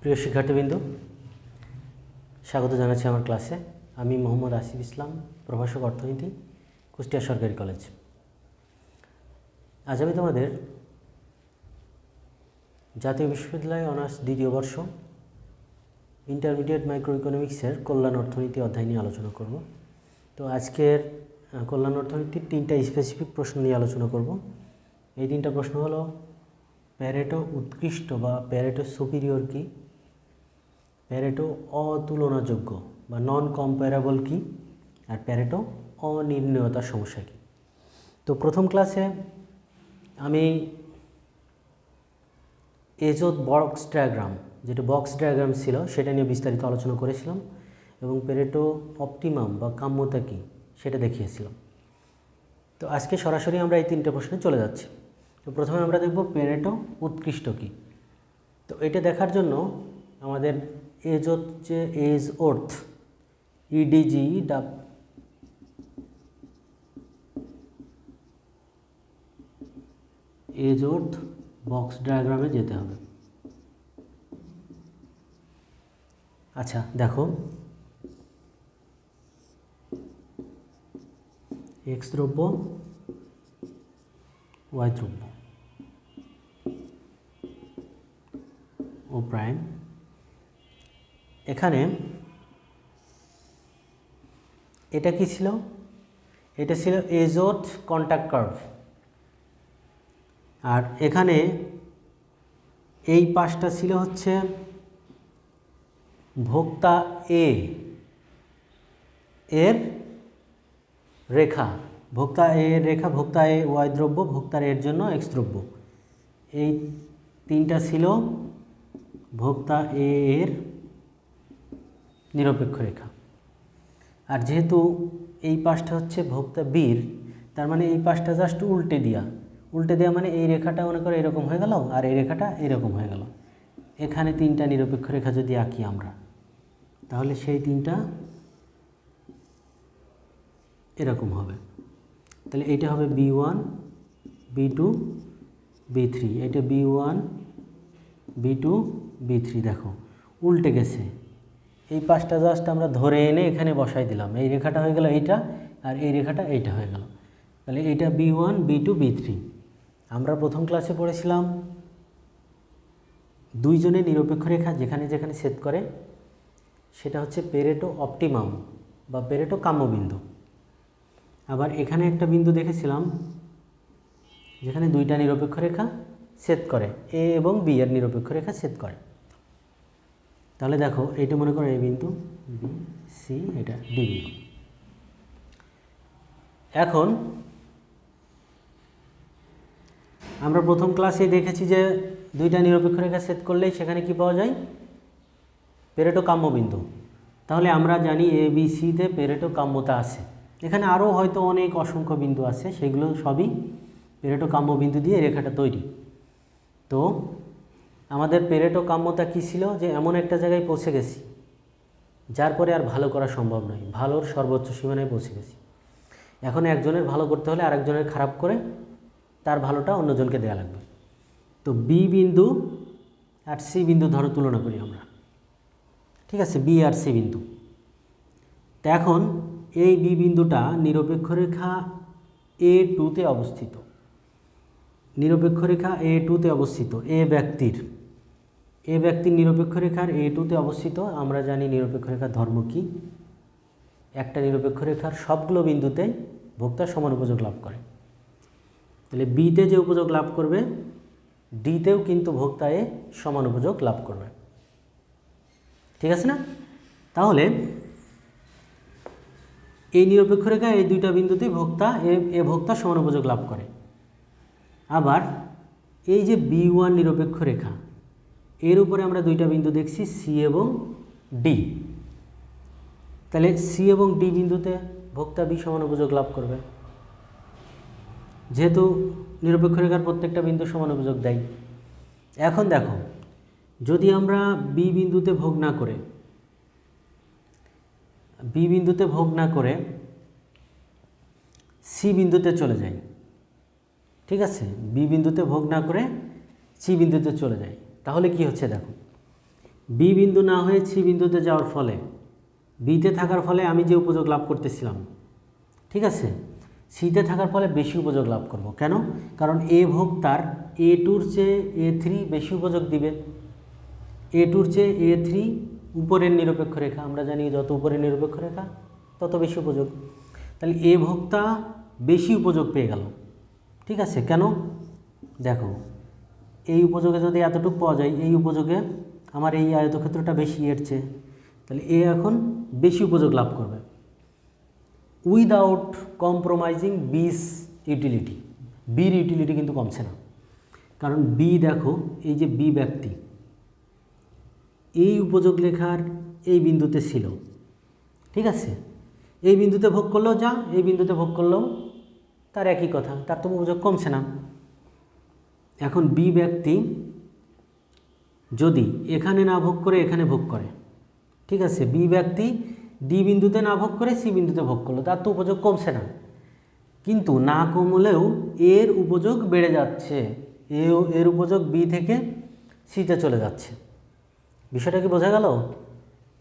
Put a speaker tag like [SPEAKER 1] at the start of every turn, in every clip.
[SPEAKER 1] প্রিয় শিক্ষার্থীবৃন্দ, স্বাগত জানাচ্ছি আমার ক্লাসে। আমি মোহাম্মদ আসিফ ইসলাম, প্রভাষক অর্থনীতি, কুষ্টিয়া সরকারি কলেজ। আজ আমি তোমাদের জাতীয় বিশ্ববিদ্যালয় অনার্স দ্বিতীয় বর্ষ ইন্টারমিডিয়েট মাইক্রো ইকোনমিক্সের কল্যাণ অর্থনীতি অধ্যায় নিয়ে আলোচনা করব। তো আজকের কল্যাণ অর্থনীতির তিনটা স্পেসিফিক প্রশ্ন নিয়ে আলোচনা করব। এই তিনটা প্রশ্ন হলো প্যারেটো উৎকৃষ্ট বা প্যারেটো সুপিরিয়র কি? প্যারেটো অতুলনাযোগ্য বা নন কম্পারেবল কি? আর প্যারেটো অনির্ণয়তার সমস্যা কি? তো প্রথম ক্লাসে আমি এজোত বক্স ডায়াগ্রাম যেটা বক্স ডায়াগ্রাম ছিল, সেটা নিয়ে বিস্তারিত আলোচনা করেছিলাম এবং পেরেটো অপটিমাম বা কাম্যতা কী, সেটা দেখিয়েছিলাম। তো আজকে সরাসরি আমরা এই তিনটে প্রশ্নে চলে যাচ্ছি। তো প্রথমে আমরা দেখব পেরেটো উৎকৃষ্ট কী। তো এটা দেখার জন্য আমাদের এজ হচ্ছে এজ ওর্থ ইডিজি ডাব এজ ওর্থ বক্স ডায়াগ্রামে যেতে হবে। আচ্ছা দেখো। এক্স দ্রব্য ওয়াই দ্রব্য। O prime. এখানে এটা কি ছিল? এটা ছিল এজোট কন্ট্যাক্ট কার্ভ। আর এখানে এই পাশটা ছিল হচ্ছে ভোক্তা এ এর রেখা। ভোক্তা এ রেখা, ভোক্তা এ ওয়াই দ্রব্য, ভোক্তার এর জন্য এক্স দ্রব্য। এই তিনটা ছিল ভোক্তা এর নিরপেক্ষ রেখা আর যেহেতু এই পাশটা হচ্ছে ভোক্তা বীর, তার মানে এই পাশটা জাস্ট উল্টে দেওয়া উল্টে দেওয়া মানে এই রেখাটা মনে করো এরকম হয়ে গেল আর এই রেখাটা এরকম হয়ে গেল। এখানে তিনটা নিরপেক্ষ রেখা যদি আঁকি আমরা, তাহলে সেই তিনটা এরকম হবে। তাহলে এইটা হবে B one, B two, B three. এটা B one, B two B three দেখো, উল্টে গেছে। এই পাঁচটা জাস্ট আমরা ধরে এনে এখানে বসাই দিলাম। এই রেখাটা হয়ে গেল এইটা, আর এই রেখাটা এইটা হয়ে গেল। তাহলে এইটা B one B two B three আমরা প্রথম ক্লাসে পড়েছিলাম দুইজনের নিরপেক্ষ রেখা, যেখানে যেখানে সেট করে, সেটা হচ্ছে পেরেটো অপটিমাম বা পেরেটো কাম্যবিন্দু। আবার এখানে একটা বিন্দু দেখেছিলাম, যেখানে দুইটা নিরপেক্ষ রেখা ছেদ করে এ এবং বি এর নিরপেক্ষ রেখা ছেদ করে। তাহলে দেখো, এইটা মনে করো এ বিন্দু বি সি এটা ডি বিন্দু। এখন, আমরা প্রথম ক্লাসে দেখেছি যে দুইটা নিরপেক্ষ রেখা সেট করলেই সেখানে কি পাওয়া যায়? পেরেটো কাম্যবিন্দু তাহলে আমরা জানি এ বি সিতে পেরেটো কাম্যতা আছে। এখানে আরও হয়তো অনেক অসংখ্য বিন্দু আছে, সেগুলো সবই পেরেটো কাম্যবিন্দু দিয়ে রেখাটা তৈরি। তো আমাদের পেরেটো কাম্যতা কী ছিল? যে এমন একটা জায়গায় পৌঁছে গেছি, যার পরে আর ভালো করা সম্ভব নয়। ভালোর সর্বোচ্চ সীমানায় পৌঁছে গেছি। এখন একজনের ভালো করতে হলে আরেকজনের খারাপ করে তার ভালোটা অন্যজনকে দেওয়া লাগবে। তো বি বিন্দু আর সি বিন্দু ধরো তুলনা করি আমরা। ঠিক আছে? বি আর সি বিন্দু। তো এখন এই বি বিন্দুটা নিরপেক্ষ রেখা এ টুতে অবস্থিত। নিরপেক্ষ রেখা এ টুতে অবস্থিত। এ ব্যক্তির এ ব্যক্তির নিরপেক্ষ রেখার, এ টুতে অবস্থিত। আমরা জানি নিরপেক্ষ রেখার ধর্ম কী। একটা নিরপেক্ষ রেখার সবগুলো বিন্দুতে ভোক্তা সমান উপযোগ লাভ করে। তাহলে বিতে যে উপযোগ লাভ করবে ডিতেও কিন্তু ভোক্তা এ সমান উপযোগ লাভ করবে। ঠিক আছে না? তাহলে এই নিরপেক্ষ রেখা এই দুইটা বিন্দুতে ভোক্তা, এ এ ভোক্তা সমান উপযোগ লাভ করে। আবার এই যে বি ওয়ান নিরপেক্ষ রেখা এর উপরে আমরা দুইটা বিন্দু দেখছি সি এবং ডি তাহলে সি এবং ডি বিন্দুতে ভোক্তা বি সমান উপযোগ লাভ করবে। যেহেতু নিরপেক্ষ রেখার প্রত্যেকটা বিন্দু সমান উপযোগ দেয়। এখন দেখো, যদি আমরা বি বিন্দুতে ভোগ না করে বি বিন্দুতে ভোগ না করে সি বিন্দুতে চলে যাই, ঠিক আছে? বি বিন্দুতে ভোগ না করে সি বিন্দুতে চলে যাই। তাহলে কি হচ্ছে দেখো? বি বিন্দু না হয়ে সি বিন্দুতে যাওয়ার ফলে, বিতে থাকার ফলে আমি যে উপযোগ লাভ করতেছিলাম, ঠিক আছে? সিতে থাকার ফলে বেশি উপযোগ লাভ করব। কেন? কারণ এ ভোক্তার এ টুর চেয়ে এ থ্রি বেশি উপযোগ দিবে। এ টুর চেয়ে এ থ্রি উপরের নিরপেক্ষ রেখা, আমরা জানি যত উপরের নিরপেক্ষ রেখা, তত বেশি উপযোগ। তাহলে এ ভোক্তা বেশি উপযোগ পেয়ে গেল, ঠিক আছে? কেন? দেখো এই উপযোগে যদি এতটুকু পাওয়া যায়, এই উপযোগে আমার এই আয়তক্ষেত্রটা বেশি এর চেয়ে তাহলে এ এখন বেশি উপযোগ লাভ করবে। উইদাউট কম্প্রোমাইজিং বিস ইউটিলিটি বির ইউটিলিটি কিন্তু কমছে না। কারণ বি দেখো, এই যে বি ব্যক্তি, এই উপযোগ লেখার এই বিন্দুতে ছিল, ঠিক আছে? এই বিন্দুতে ভোগ করলেও যা, এই বিন্দুতে ভোগ করলেও তার একই কথা, তার তো উপযোগ কমছে না। এখন বি ব্যক্তি যদি এখানে না ভোগ করে, এখানে ভোগ করে। ঠিক আছে? বি ব্যক্তি ডি বিন্দুতে না ভোগ করে, সি বিন্দুতে ভোগ করল। তার তো উপযোগ কমছে না। কিন্তু না কমলেও এর উপযোগ বেড়ে যাচ্ছে। এও, এর উপযোগ বি থেকে সিতে চলে যাচ্ছে। বিষয়টা কি বোঝা গেল?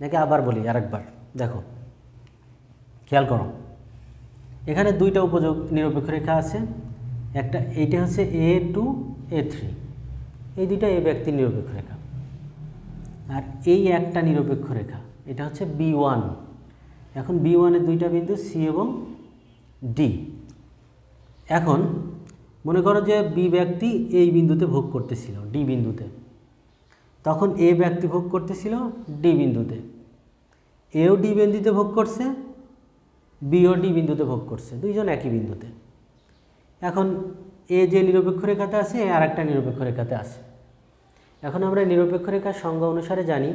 [SPEAKER 1] নাকি আবার বলি আরেকবার? দেখো, খেয়াল করো। এখানে দুইটা উপযোগ নিরপেক্ষ রেখা আছে। একটা, এইটা হচ্ছে এ টু এ থ্রি এই দুইটা এ ব্যক্তির নিরপেক্ষ রেখা আর এই একটা নিরপেক্ষ রেখা এটা হচ্ছে বি ওয়ান এখন বি ওয়ানের দুইটা বিন্দু সি এবং ডি এখন মনে করো যে বি ব্যক্তি এই বিন্দুতে ভোগ করতেছিল ডি বিন্দুতে। তখন এ ব্যক্তি ভোগ করতেছিল ডি বিন্দুতে। এও ডি বিন্দুতে ভোগ করছে বিও ডি বিন্দুতে ভোগ করছে, দুইজন একই বিন্দুতে। এখন এ যে নিরপেক্ষ রেখাতে আছে আর একটা নিরপেক্ষ রেখাতে আছে। এখন আমরা নিরপেক্ষ রেখার সংজ্ঞা অনুসারে জানি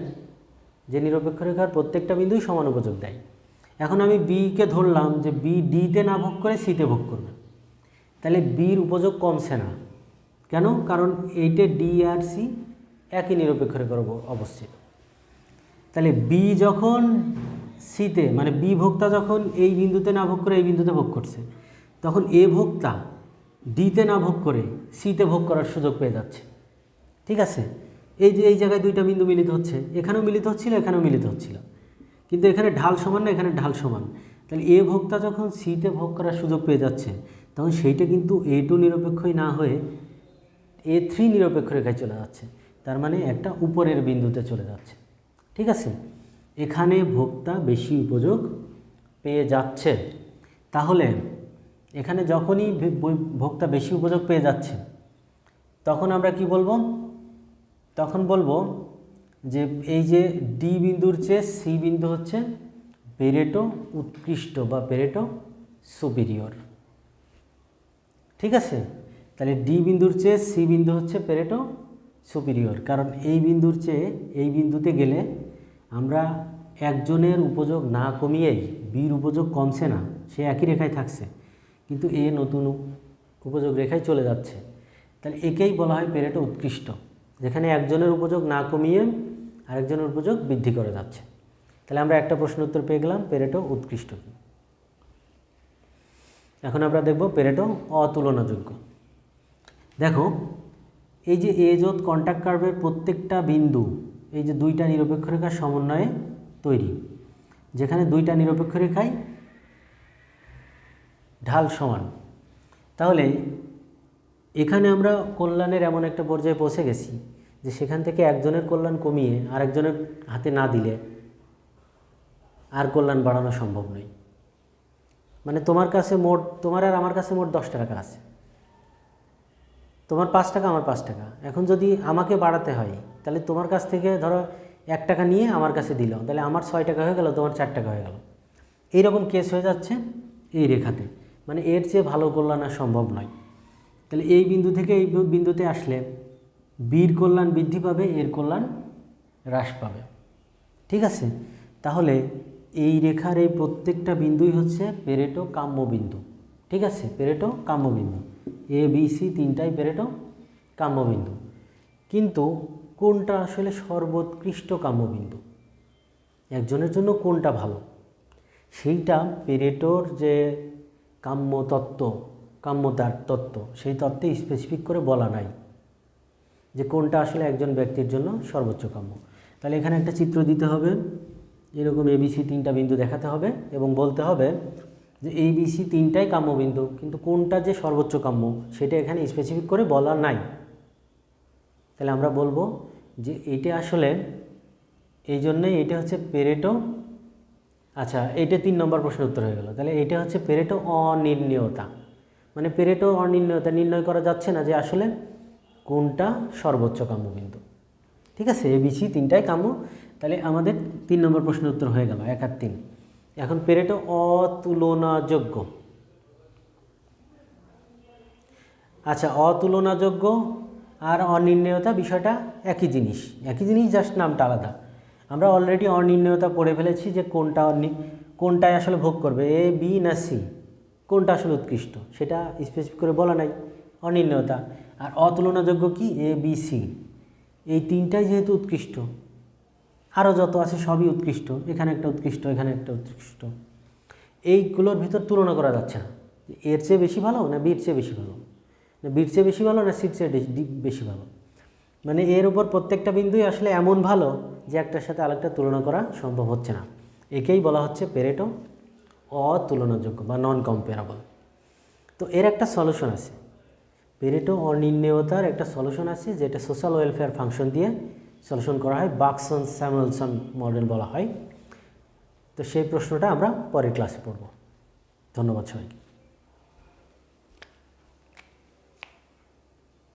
[SPEAKER 1] যে নিরপেক্ষ রেখার প্রত্যেকটা বিন্দুই সমান উপযোগ দেয়। এখন আমি বিকে ধরলাম যে বি ডিতে না ভোগ করে সিতে ভোগ করবে। তাহলে বির উপযোগ কমছে না। কেন? কারণ এইটে ডি আর সি একই নিরপেক্ষ রেখার অব- অবস্থিত। তাহলে বি যখন সিতে মানে বি ভোক্তা যখন এই বিন্দুতে না ভোগ করে এই বিন্দুতে ভোগ করছে, তখন এ ভোক্তা ডিতে না ভোগ করে সিতে ভোগ করার সুযোগ পেয়ে যাচ্ছে। ঠিক আছে? এই যে, এই জায়গায় দুইটা বিন্দু মিলিত হচ্ছে। এখানেও মিলিত হচ্ছিল, এখানেও মিলিত হচ্ছিল। কিন্তু এখানে ঢাল সমান না এখানে ঢাল সমান? তাহলে এ ভোক্তা যখন সিতে ভোগ করার সুযোগ পেয়ে যাচ্ছে, তখন সেইটা কিন্তু এ টু নিরপেক্ষই না হয়ে এ থ্রি নিরপেক্ষ রেখায় চলে যাচ্ছে। তার মানে একটা উপরের বিন্দুতে চলে যাচ্ছে। ঠিক আছে? এখানে ভোক্তা বেশি উপযোগ পেয়ে যাচ্ছে। তাহলে এখানে যখনই ভোক্তা বেশি উপযোগ পেয়ে যাচ্ছে, তখন আমরা কি বলব? তখন বলব যে এই যে ডি বিন্দুর চেয়ে সি বিন্দু হচ্ছে পেরেটো উৎকৃষ্ট বা পেরেটো সুপিরিয়র ঠিক আছে? তাহলে ডি বিন্দুর চেয়ে সি বিন্দু হচ্ছে পেরেটো সুপিরিয়র কারণ এই বিন্দুর চেয়ে এই বিন্দুতে গেলে আমরা একজনের উপযোগ না কমিয়েই বির উপযোগ কমছে না, সে একই রেখায় থাকছে। কিন্তু এ নতুন উপযোগ রেখায় চলে যাচ্ছে। তাহলে একেই বলা হয় পেরেটো উৎকৃষ্ট, যেখানে একজনের উপযোগ না কমিয়ে আরেকজনের উপযোগ বৃদ্ধি করে যাচ্ছে। তাহলে আমরা একটা প্রশ্ন উত্তর পেয়ে গেলাম, পেরেটো উৎকৃষ্ট এখন আমরা দেখব পেরেটো অতুলনাযোগ্য। দেখো, এই যে এজোত কন্ট্যাক্ট কার্ভের প্রত্যেকটা বিন্দু, এই যে দুইটা নিরপেক্ষ রেখার সমন্বয়ে তৈরি, যেখানে দুইটা নিরপেক্ষ রেখায় ঢাল সমান। তাহলে এখানে আমরা কল্যাণের এমন একটা পর্যায়ে পৌঁছে গেছি যে সেখান থেকে একজনের কল্যাণ কমিয়ে আরেকজনের হাতে না দিলে আর কল্যাণ বাড়ানো সম্ভব নয়। মানে তোমার কাছে মোট, তোমার আর আমার কাছে মোট দশ টাকা আছে। তোমার পাঁচ টাকা, আমার পাঁচ টাকা। এখন যদি আমাকে বাড়াতে হয়, তাহলে তোমার কাছ থেকে ধরো এক টাকা নিয়ে আমার কাছে দিল, তাহলে আমার ছয় টাকা হয়ে গেল, তোমার চার টাকা হয়ে গেল। এইরকম কেস হয়ে যাচ্ছে এই রেখাতে। মানে এর চেয়ে ভালো কল্যাণ আর সম্ভব নয়। তাহলে এই বিন্দু থেকে এই বিন্দুতে আসলে বীর কল্যাণ বৃদ্ধি পাবে, এর কল্যাণ হ্রাস পাবে। ঠিক আছে? তাহলে এই রেখার এই প্রত্যেকটা বিন্দুই হচ্ছে পেরেটো কাম্য বিন্দু। ঠিক আছে? পেরেটো কাম্য বিন্দু। এ বি সি তিনটাই পেরেটো কাম্য বিন্দু। কিন্তু কোনটা আসলে সর্বোৎকৃষ্ট কাম্য বিন্দু? একজনের জন্য কোনটা ভালো? সেইটা পেরেটোর যে কাম্য তত্ত্ব কাম্যতার তত্ত্ব, সেই তত্ত্বে স্পেসিফিক করে বলা নাই যে কোনটা আসলে একজন ব্যক্তির জন্য সর্বোচ্চ কাম্য। তাহলে এখানে একটা চিত্র দিতে হবে, এরকম এবিসি তিনটা বিন্দু দেখাতে হবে এবং বলতে হবে যে এইবিসি তিনটাই কাম্য বিন্দু কিন্তু কোনটা যে সর্বোচ্চ কাম্য সেটা এখানে স্পেসিফিক করে বলা নাই। তাহলে আমরা বলব যে এটা আসলে, এই জন্যই এটা হচ্ছে পেরেটো আচ্ছা এইটা তিন নম্বর প্রশ্নের উত্তর হয়ে গেল। তাহলে এটা হচ্ছে পেরেটো অনির্ণীয়তা। মানে পেরেটো অনির্ণীয়তা নির্ণয় করা যাচ্ছে না যে আসলে কোনটা সর্বোচ্চ কাম্য বিন্দু। ঠিক আছে? এ এবিসি তিনটাই কাম্য। তাহলে আমাদের তিন নম্বর প্রশ্নের উত্তর হয়ে গেল, এক আর তিন। এখন পেরেটো অতুলনাযোগ্য। আচ্ছা অতুলনাযোগ্য আর অনির্ণয়তা বিষয়টা একই জিনিস। একই জিনিস, জাস্ট নামটা আলাদা। আমরা অলরেডি অনির্ণয়তা পড়ে ফেলেছি যে কোনটা কোনটায় আসলে ভোগ করবে এ বি না সি কোনটা আসলে উৎকৃষ্ট? সেটা স্পেসিফিক করে বলা নাই, অনির্ণয়তা। আর অতুলনাযোগ্য কি? এ বি সি এই তিনটাই যেহেতু উৎকৃষ্ট আরও যত আছে সবই উৎকৃষ্ট, এখানে একটা উৎকৃষ্ট, এখানে একটা উৎকৃষ্ট। এইগুলোর ভিতর তুলনা করা যাচ্ছে না। এর চেয়ে বেশি ভালো না বির চেয়ে বেশি ভালো? না বির চেয়ে বেশি ভালো না সির চেয়ে বেশি ভালো? মানে এর উপর প্রত্যেকটা বিন্দুই আসলে এমন ভালো যে একটার সাথে আরেকটা তুলনা করা সম্ভব হচ্ছে না। একেই বলা হচ্ছে পেরেটো অতুলনাযোগ্য বা নন কম্পেয়ারেবল তো এর একটা সলিউশন আছে। পেরেটো অনির্ণেয়তার একটা সলিউশন আছে যেটা সোশ্যাল ওয়েলফেয়ার ফাংশন দিয়ে সলিউশন করা হয় বাক্সন স্যামুয়েলসন মডেল বলা হয়। তো সেই প্রশ্নটা আমরা পরের ক্লাসে পড়ব। ধন্যবাদ সবাইকে।